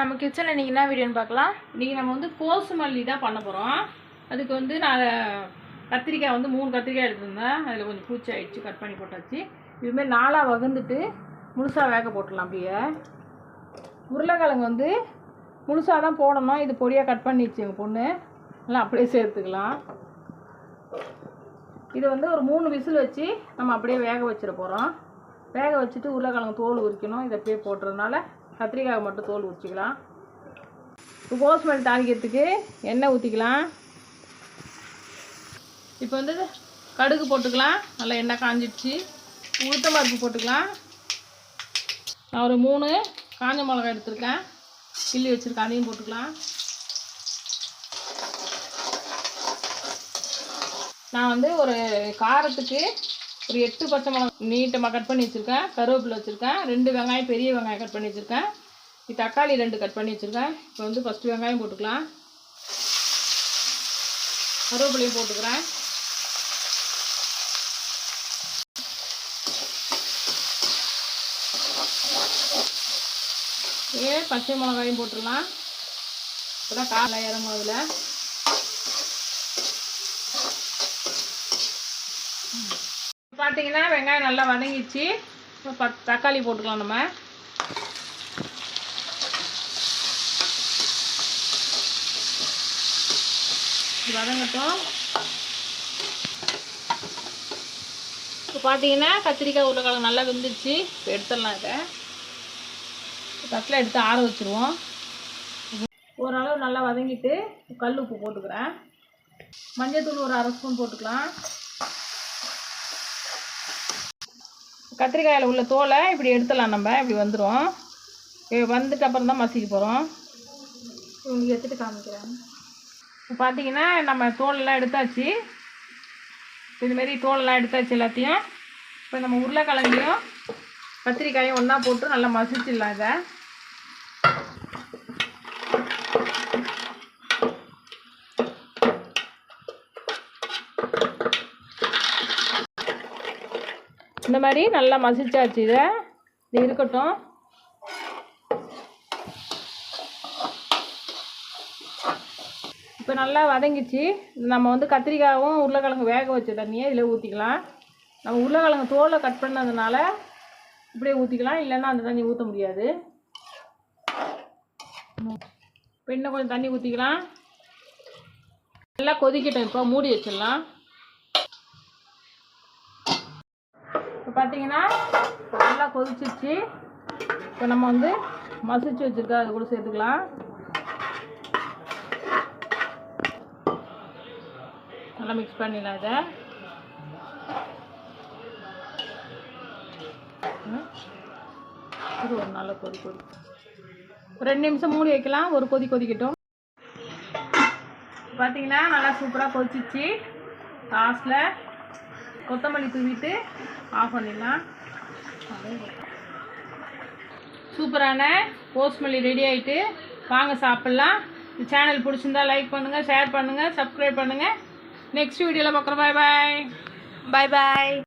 நம்ம கிச்சனில் இன்றைக்கி என்ன வீடியோன்னு பார்க்கலாம். இன்றைக்கி நம்ம வந்து கோசு மல்லி தான் பண்ண போகிறோம் அதுக்கு வந்து நான் கத்திரிக்காய் வந்து மூணு கத்திரிக்காய் எடுத்திருந்தேன். அதில் கொஞ்சம் பூச்சி ஆகிடுச்சு கட் பண்ணி போட்டாச்சு. இதுமாரி நாலாக வகுந்துட்டு முழுசாக வேக போட்டுடலாம் அப்படியே. உருளைக்கிழங்கு வந்து முழுசாக தான் போடணும். இது பொடியாக கட் பண்ணிடுச்சு எங்கள் பொண்ணு. எல்லாம் அப்படியே சேர்த்துக்கலாம். இது வந்து ஒரு மூணு விசில் வச்சு நம்ம அப்படியே வேக வச்சிட போகிறோம் வேக வச்சுட்டு உருளைக்கிழங்கு தோல் உரிக்கணும். இதை அப்படியே போட்டுறதுனால கத்திரிக்காய் மட்டும் தோல் உரிச்சிக்கலாம். இப்போ கோஸ்மெல் தாளிக்கிறதுக்கு எண்ணெய் ஊற்றிக்கலாம் இப்போ வந்து கடுகு போட்டுக்கலாம். நல்லா எண்ணெய் காஞ்சிடுச்சு. உளுத்தம் பருப்பு போட்டுக்கலாம். நான் ஒரு மூணு காஞ்ச மிளகாய் எடுத்திருக்கேன். கிள்ளி வச்சுருக்கேன். அதையும் போட்டுக்கலாம். நான் வந்து ஒரு காரத்துக்கு ஒரு எட்டு பச்சை மிளகா நீட்டமாக கட் பண்ணி வச்சுருக்கேன். கருவேப்பிலை வச்சுருக்கேன். ரெண்டு வெங்காயம் பெரிய வெங்காயம் கட் பண்ணி வச்சுருக்கேன். இது தக்காளி ரெண்டு கட் பண்ணி வச்சுருக்கேன். இப்போ வந்து ஃபஸ்ட்டு வெங்காயம் போட்டுக்கலாம். கருவேப்பிலையும் போட்டுக்கிறேன். இதே பச்சை மிளகாயும் போட்டுடலாம். இப்போ தான் காலை இறங்கும் அதில் பார்த்தீங்கன்னா வெங்காயம் நல்லா வதங்கிச்சு இப்போ பத் தக்காளி போட்டுக்கலாம் நம்ம. வதங்கட்டும். இப்போ பார்த்தீங்கன்னா கத்திரிக்காய் உருளைக்கிழங்கு நல்லா வெந்துருச்சு இப்போ எடுத்துடலாம் இதை. தட்டில் எடுத்து ஆற வச்சுருவோம். ஓரளவு நல்லா வதங்கிட்டு கல் உப்பு போட்டுக்கிறேன். மஞ்சள்தூள் ஒரு அரை ஸ்பூன் போட்டுக்கலாம். கத்திரிக்காயில் உள்ள தோலை இப்படி எடுத்துடலாம் நம்ம இப்படி வந்துடும் வந்துட்டு அப்புறம் தான் மசிக்க போகிறோம் எடுத்துட்டு காமிக்கிறேன். இப்போ பார்த்தீங்கன்னா நம்ம தோலெல்லாம் எடுத்தாச்சு. இதுமாரி தோலெல்லாம் எடுத்தாச்சு எல்லாத்தையும். இப்போ நம்ம உருளைக்கிழங்கையும் கத்திரிக்காயும் ஒன்றா போட்டு நல்லா மசிச்சிடலாம் இதை. இந்த மாதிரி நல்லா மசிச்சாச்சு இதை. இது இருக்கட்டும். இப்போ நல்லா வதங்கிச்சு. நம்ம வந்து கத்திரிக்காயும் உருளைக்கிழங்கு வேக வச்ச தண்ணியை இதில் ஊற்றிக்கலாம் நம்ம உருளைக்கிழங்கு தோலை கட் பண்ணதுனால இப்படியே ஊற்றிக்கலாம் இல்லைன்னா அந்த தண்ணி ஊற்ற முடியாது. இப்போ இன்னும் கொஞ்சம் தண்ணி ஊற்றிக்கலாம் நல்லா கொதிக்கட்டும். இப்போ மூடி வச்சிடலாம் இப்போ பார்த்தீங்கன்னா நல்லா கொதிச்சிருச்சு இப்போ நம்ம வந்து மசிச்சு வச்சுருக்கோம் அது கூட சேர்த்துக்கலாம். நல்லா மிக்ஸ் பண்ணிடலாம் இதை. இது ஒரு நல்ல கொதி கொதி. ரெண்டு நிமிஷம் மூடி வைக்கலாம். ஒரு கொதி கொதிக்கட்டும். பார்த்தீங்கன்னா நல்லா சூப்பராக கொதிச்சிச்சு. லாஸ்ட்டில் கொத்தமல்லி தூவிட்டு ஆஃப் பண்ணிடலாம். சூப்பரான கோஸ்மல்லி ரெடி ஆகிட்டு வாங்க சாப்பிட்லாம். இந்த சேனல் பிடிச்சிருந்தா லைக் பண்ணுங்கள் ஷேர் பண்ணுங்கள் சப்ஸ்கிரைப் பண்ணுங்கள் நெக்ஸ்ட் வீடியோவில் பார்க்குறோம். பாய் பாய் பாய் பாய்